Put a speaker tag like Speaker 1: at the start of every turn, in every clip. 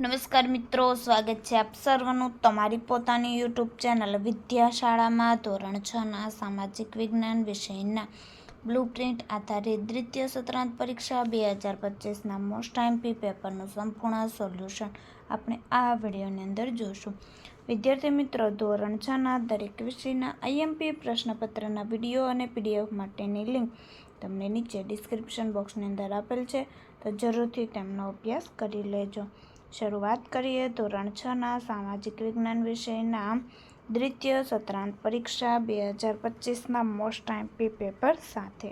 Speaker 1: નમસ્કાર મિત્રો, સ્વાગત છે આપ સર્વનું તમારી પોતાની યુટ્યુબ ચેનલ વિદ્યાશાળામાં ધોરણ છના સામાજિક વિજ્ઞાન વિષયના બ્લુ પ્રિન્ટ આધારિત દ્વિતીય સત્રાંત પરીક્ષા બે હજાર પચીસના મોસ્ટ આઈમપી પેપરનું સંપૂર્ણ સોલ્યુશન આપણે આ વિડીયોની અંદર જોશું. વિદ્યાર્થી મિત્રો, ધોરણ છના દરેક વિષયના આઈએમપી પ્રશ્નપત્રના વીડિયો અને પીડીએફ માટેની લિંક તમને નીચે ડિસ્ક્રિપ્શન બોક્સની અંદર આપેલ છે, તો જરૂરથી તેમનો અભ્યાસ કરી લેજો. શરૂઆત કરીએ ધોરણ છના સામાજિક વિજ્ઞાન વિષયના દ્વિતીય સત્રાંત પરીક્ષા બે હજાર પચીસના મોસ્ટ આઈમ્પી પેપર સાથે,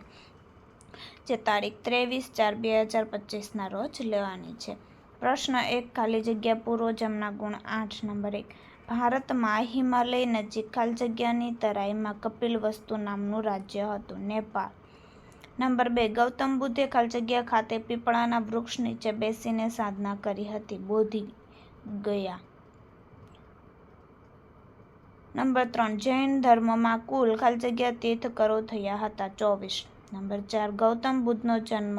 Speaker 1: જે તારીખ ત્રેવીસ ચાર બે હજાર પચીસના રોજ લેવાની છે. પ્રશ્ન એક, ખાલી જગ્યા પૂરો જમના ગુણ આઠ નંબર એક. ભારતમાં હિમાલય નજીક ખાલી જગ્યાની તરાઈમાં કપિલ વસ્તુ નામનું રાજ્ય હતું, નેપાળ. નંબર બે, ગૌતમ બુદ્ધે ખાલી જગ્યા ખાતે પીપળાના વૃક્ષ નીચે બેસીને સાધના કરી હતી, બોધી ગયા. નંબર ત્રણ, જૈન ધર્મમાં કુલ ખાલી જગ્યા તીર્થકરો થયા હતા, ચોવીસ. નંબર ચાર, ગૌતમ બુદ્ધનો જન્મ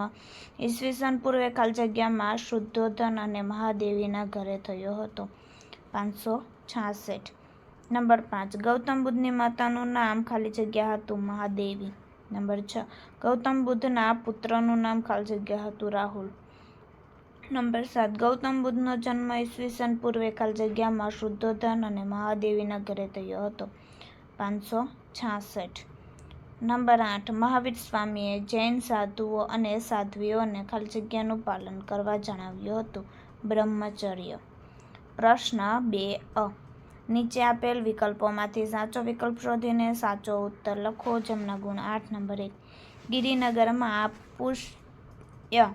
Speaker 1: ઈસવીસન પૂર્વે ખાલી જગ્યામાં શુદ્ધોધન અને મહાદેવીના ઘરે થયો હતો, પાંચસો છાસઠ. નંબર પાંચ, ગૌતમ બુદ્ધની માતાનું નામ ખાલી જગ્યા હતું, મહાદેવી. નંબર છ. ગૌતમ બુદ્ધના પુત્રનું નામ ખાલી જગ્યા હતું રાહુલ. નંબર સાત. ગૌતમ બુદ્ધનો જન્મ ઈસવીસન પૂર્વે ખાલી જગ્યામાં શુદ્ધોધન અને મહાદેવીના ઘરે થયો હતો. પાંચસો છાસઠ. નંબર આઠ. મહાવીર સ્વામીએ જૈન સાધુઓ અને સાધ્વીઓને ખાલી જગ્યાનું પાલન કરવા જણાવ્યું હતું. બ્રહ્મચર્ય. પ્રશ્ન બે અ. નીચે આપેલ વિકલ્પોમાંથી સાચો વિકલ્પ શોધીને સાચો ઉત્તર લખો. જેમના ગુણ આઠ, નંબર એક. ગિરિનગરમાં પુષ્ય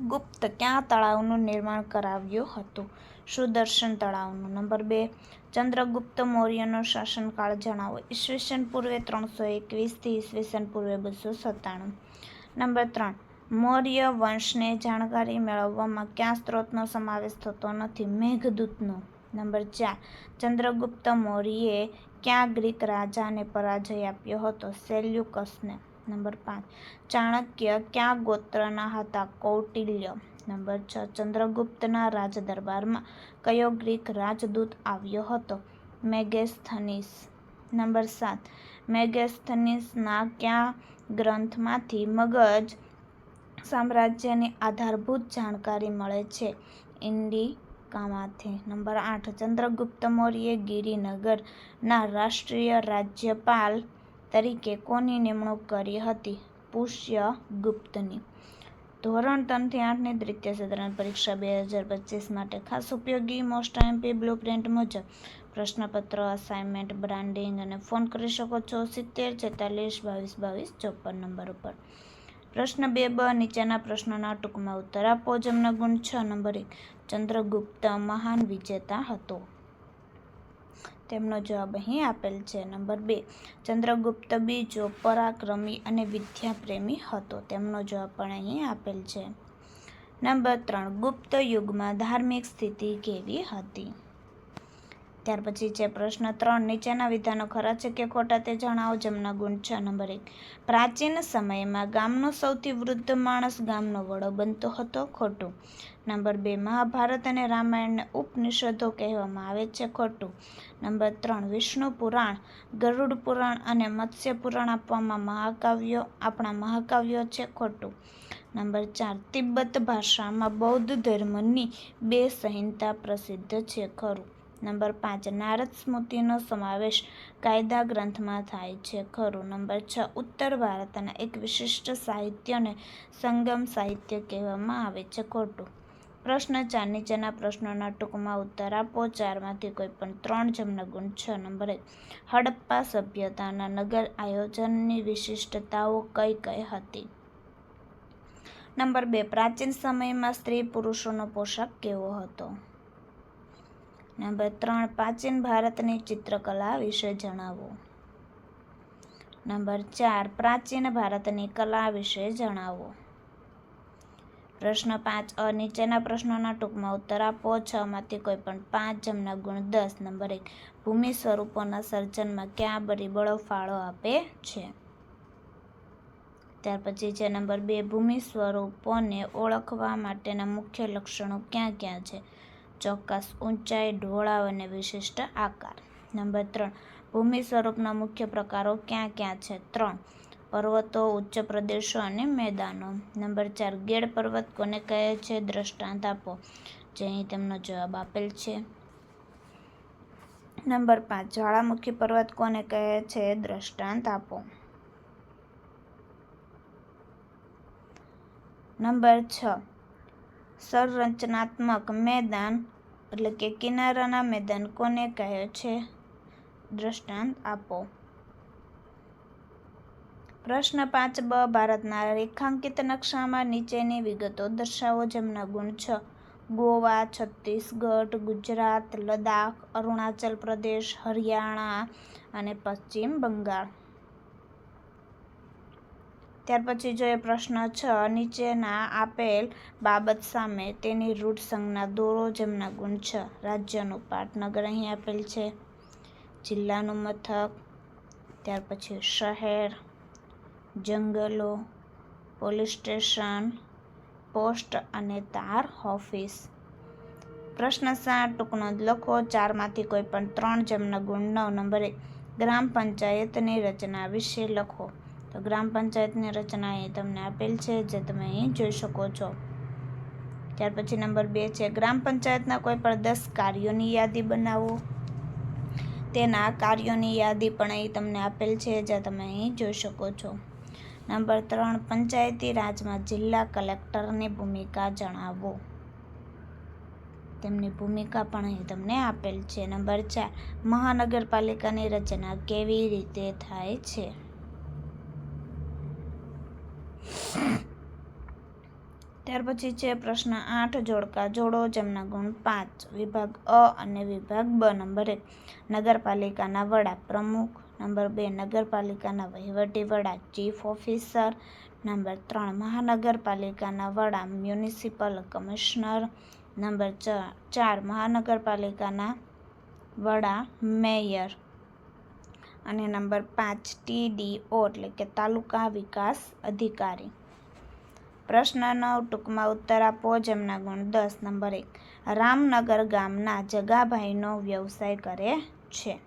Speaker 1: ગુપ્ત ક્યાં તળાવનું નિર્માણ કરાવ્યું હતું? સુદર્શન તળાવનું. નંબર બે. ચંદ્રગુપ્ત મૌર્યનો શાસનકાળ જણાવો. ઈસવીસન પૂર્વે ત્રણસો એકવીસથી ઈસવીસન પૂર્વે બસો સત્તાણું. નંબર ત્રણ. મૌર્ય વંશને જાણકારી મેળવવામાં ક્યાં સ્ત્રોતનો સમાવેશ થતો નથી? મેઘદૂતનો. નંબર ચાર. ચંદ્રગુપ્ત મૌર્યે ક્યાં ગ્રીક રાજાને પરાજય આપ્યો હતો? સેલ્યુકસને. નંબર પાંચ. ચાણક્ય ક્યાં ગોત્રના હતા? કૌટિલ્ય. નંબર છ. ચંદ્રગુપ્તના રાજદરબારમાં કયો ગ્રીક રાજદૂત આવ્યો હતો? મેગેસ્થનીસ. નંબર સાત. મેગેસ્થનીસના કયા ગ્રંથમાંથી મગજ સામ્રાજ્યની આધારભૂત જાણકારી મળે છે? ઇન્ડિકામાંથી નંબર આઠ, ચંદ્રગુપ્ત મૌર્યે ગિરિનગરના રાષ્ટ્રીય રાજ્યપાલ તરીકે કોની નિમણૂક કરી હતી? પુષ્ય ગુપ્તની. ધોરણ ત્રણથી આઠની દ્વિતીય સધારણ પરીક્ષા બે હજાર પચીસ માટે ખાસ ઉપયોગી મોસ્ટ આઈમ્પી બ્લુ પ્રિન્ટ મુજબ. પ્રશ્નપત્ર અસાઇનમેન્ટ બ્રાન્ડિંગ અને ફોન કરી શકો છો સિત્તેર, છેતાલીસ, બાવીસ બાવીસ, ચોપન નંબર ઉપર. પ્રશ્ન બે, બ નીચેના પ્રશ્નોના ટૂંકમાં ઉત્તર આપો. જેમનો ગુણ છ નંબર એક, ચંદ્રગુપ્ત મહાન વિજેતા હતો. તેમનો જવાબ અહીં આપેલ છે. નંબર બે, ચંદ્રગુપ્ત બીજો પરાક્રમી અને વિદ્યાપ્રેમી હતો. તેમનો જવાબ પણ અહીં આપેલ છે. નંબર ત્રણ, ગુપ્ત યુગમાં ધાર્મિક સ્થિતિ કેવી હતી? ત્યાર પછી છે પ્રશ્ન ત્રણ. નીચેના વિધાનો ખરા છે કે ખોટા તે જણાવો જેમના ગુણ છે. નંબર એક. પ્રાચીન સમયમાં ગામનો સૌથી વૃદ્ધ માણસ ગામનો વડો બનતો હતો ખોટું. નંબર બે. મહાભારત અને રામાયણને ઉપનિષદો કહેવામાં આવે છે ખોટું. નંબર ત્રણ. વિષ્ણુ પુરાણ, ગરુડ પુરાણ અને મત્સ્ય પુરાણ આપવામાં મહાકાવ્યો આપણા મહાકાવ્યો છે ખોટું. નંબર ચાર. તિબ્બત ભાષામાં બૌદ્ધ ધર્મની બે સંહિતા પ્રસિદ્ધ છે ખરું. નંબર પાંચ, નારદ સ્મૃતિનો સમાવેશ કાયદા ગ્રંથમાં થાય છે. ખરું. નંબર છ, ઉત્તર ભારતના એક વિશિષ્ટ સાહિત્યને સંગમ સાહિત્ય કહેવામાં આવે છે. ખોટું. પ્રશ્ન ચાર, નીચેના પ્રશ્નોના ટૂંકમાં ઉત્તર આપો. ચારમાંથી કોઈ પણ ત્રણ જમના ગુણ છ નંબર એક હડપ્પા સભ્યતાના નગર આયોજનની વિશિષ્ટતાઓ કઈ કઈ હતી? નંબર બે, પ્રાચીન સમયમાં સ્ત્રી પુરુષોનો પોશાક કેવો હતો? નંબર ત્રણ, પ્રાચીન ભારતની ચિત્રકલા વિશે જણાવો. નંબર ચાર, પ્રાચીન ભારતની કલા વિશે જણાવો. પ્રશ્ન પાંચ, અ, નીચેના પ્રશ્નોના ટૂંકમાં ઉત્તર આપો. છ, માંથી કોઈ પણ પાંચ જમના ગુણ દસ. નંબર એક, ભૂમિ સ્વરૂપોના સર્જનમાં ક્યાં પરિબળો ફાળો આપે છે? ત્યાર પછી છે નંબર બે, ભૂમિ સ્વરૂપોને ઓળખવા માટેના મુખ્ય લક્ષણો ક્યાં ક્યાં છે? ચોક્કસ ઊંચાઈ, ઢોળાવ અને વિશિષ્ટ આકાર. નંબર ત્રણ, ભૂમિ સ્વરૂપના મુખ્ય પ્રકારો ક્યાં ક્યાં છે? ત્રણ, પર્વતો, ઉચ્ચ પ્રદેશો અને મેદાનો. નંબર ચાર ગેડ પર્વત કોને કહે છે? દ્રષ્ટાંત આપો. જે અહીં તેમનો જવાબ આપેલ છે. નંબર પાંચ, જ્વાળામુખી પર્વત કોને કહે છે? દ્રષ્ટાંત આપો. નંબર છ સંરચનાત્મક મેદાન, એટલે કે કિનારાના મેદાન કોને કહે છે? દ્રષ્ટાંત આપો. પ્રશ્ન પાંચ બ, ભારતના રેખાંકિત નકશામાં નીચેની વિગતો દર્શાવો જેમના ગુણ છ. ગોવા, છત્તીસગઢ, ગુજરાત લદાખ અરુણાચલ પ્રદેશ, હરિયાણા અને પશ્ચિમ બંગાળ. ત્યાર પછી જોઈએ પ્રશ્ન છ, નીચેના આપેલ બાબત સામે તેની રૂટ સંજ્ઞા દોરો જેમના ગુણ છ. રાજ્યનું પાટનગર અહીં આપેલ છે. જિલ્લાનું મથક, ત્યાર પછી શહેર, જંગલો, પોલીસ સ્ટેશન, પોસ્ટ અને તાર ઓફિસ. પ્રશ્ન સાત ટૂંકનો લખો. ચારમાંથી કોઈ પણ ત્રણ જેમના ગુણ નવ નંબર ગ્રામ પંચાયતની રચના વિશે લખો. તો ગ્રામ પંચાયતની રચના અહીં તમને આપેલ છે, જે તમે અહીં જોઈ શકો છો. ત્યાર પછી નંબર બે છે, ગ્રામ પંચાયતના કોઈ પણ દસ કાર્યોની યાદી બનાવો. તેના કાર્યોની યાદી પણ અહીં તમને આપેલ છે, જે તમે અહીં જોઈ શકો છો. નંબર ત્રણ, પંચાયતી રાજમાં જિલ્લા કલેક્ટરની ભૂમિકા જણાવો. તેમની ભૂમિકા પણ અહીં તમને આપેલ છે. નંબર ચાર, મહાનગરપાલિકાની રચના કેવી રીતે થાય છે? ત્યાર પછી છે પ્રશ્ન આઠ, જોડકા જોડો, જેમના ગુણ પાંચ. વિભાગ અ અને વિભાગ બ નંબર એક. નગરપાલિકાના વડા પ્રમુખ. નંબર બે, નગરપાલિકાના વહીવટી વડા, ચીફ ઓફિસર. નંબર ત્રણ, મહાનગરપાલિકાના વડા, મ્યુનિસિપલ કમિશનર. નંબર ચાર, મહાનગરપાલિકાના વડા, મેયર. અને નંબર પાંચ ટીડીઓ એટલે કે તાલુકા વિકાસ અધિકારી. પ્રશ્ન નવ ટૂંકમાં ઉત્તર આપો, જેમના ગુણ દસ, નંબર એક. રામનગર ગામના જગાભાઈનો વ્યવસાય કરે છે.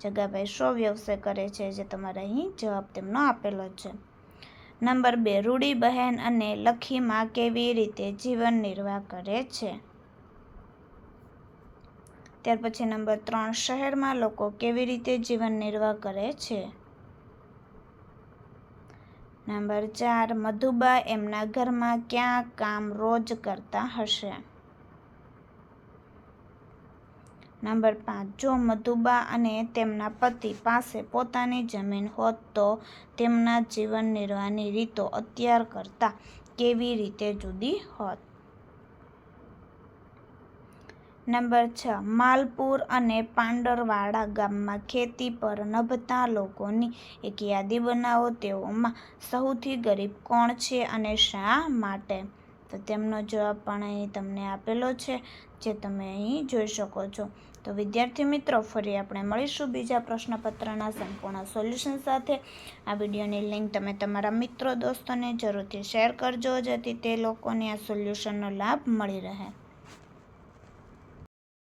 Speaker 1: જગાભાઈ શો વ્યવસાય કરે છે, જે તમારે અહીં જવાબ તેમનો આપેલો છે. નંબર બે, રૂડીબહેન અને લખીમાં કેવી રીતે જીવન નિર્વાહ કરે છે? ત્યાર પછી નંબર ત્રણ, શહેરમાં લોકો કેવી રીતે જીવન નિર્વાહ કરે છે? નંબર ચાર, મધુબા એમના ઘરમાં ક્યાં કામ રોજ કરતા હશે? નંબર પાંચ, જો મધુબા અને તેમના પતિ પાસે પોતાની જમીન હોત તો તેમના જીવન નિર્વાહની રીતો અત્યાર કરતાં કેવી રીતે જુદી હોત? નંબર છ, માલપુર અને પાંડરવાડા ગામમાં ખેતી પર નભતા લોકોની એક યાદી બનાવો તેઓમાં સૌથી ગરીબ કોણ છે અને શા માટે? તો તેમનો જવાબ પણ અહીં તમને આપેલો છે, જે તમે અહીં જોઈ શકો છો. તો વિદ્યાર્થી મિત્રો, ફરી આપણે મળીશું બીજા પ્રશ્નપત્રના સંપૂર્ણ સોલ્યુશન સાથે. આ વિડીયોની લિંક તમે તમારા મિત્રો, દોસ્તોને જરૂરથી શેર કરજો, જેથી તે લોકોને આ સોલ્યુશનનો લાભ મળી રહે.